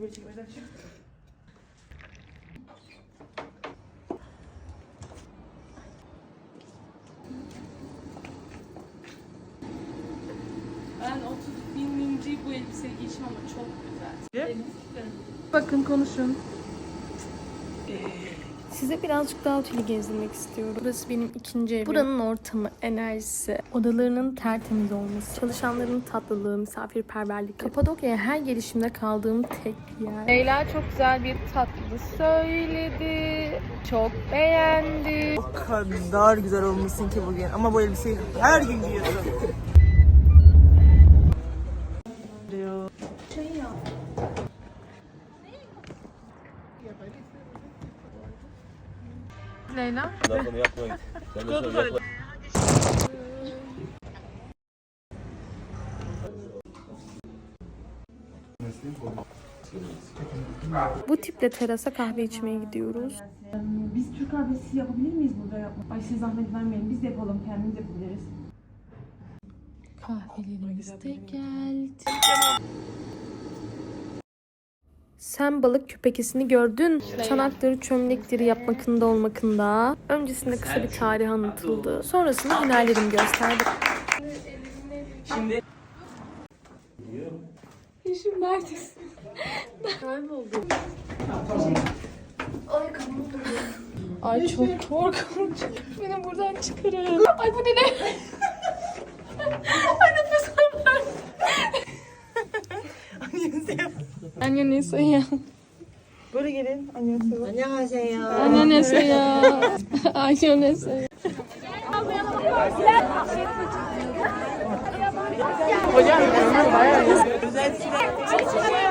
böyle çekmeden çık. Ben 30 bininci bu elbiseyi giyeceğim ama çok güzel. Bakın konuşun. Size birazcık daha oteli gezdirmek istiyorum. Burası benim ikinci evim. Buranın ortamı, enerjisi, odalarının tertemiz olması, çalışanların tatlılığı, misafirperverlik. Kapadokya'ya her gelişimde kaldığım tek yer. Leyla çok güzel bir tatlı söyledi. Çok beğendi. O kadar güzel olmuşsun ki bugün. Ama bu elbiseyi her gün giyiyorsun. Leyla. Bundan sonra yapma git. Sen de sonra yapma. Bu tiple terasa kahve içmeye gidiyoruz. Biz Türk kahvesi yapabilir miyiz burada yapmak? Ay size zahmet vermeyin. Biz de yapalım. Kendimiz yapabiliriz. Kahvelerimiz de geldi. Sen balık küpekesini gördün. Çanakları çömlekleri yapmakında olmakında. Öncesinde kısa bir tarih anlatıldı. Sonrasında hünerlerimi gösterdi. Şimdi Yeşim neredesin? Kayboldum. Ay çok korkunç. Beni buradan çıkarın. Ay bu ne ne? Ay nefes alamıyorum. Annyeonghaseyo. böyle gelin. Annyeonghaseyo. Annyeonghaseyo. Annyeonghaseyo. Özel süre.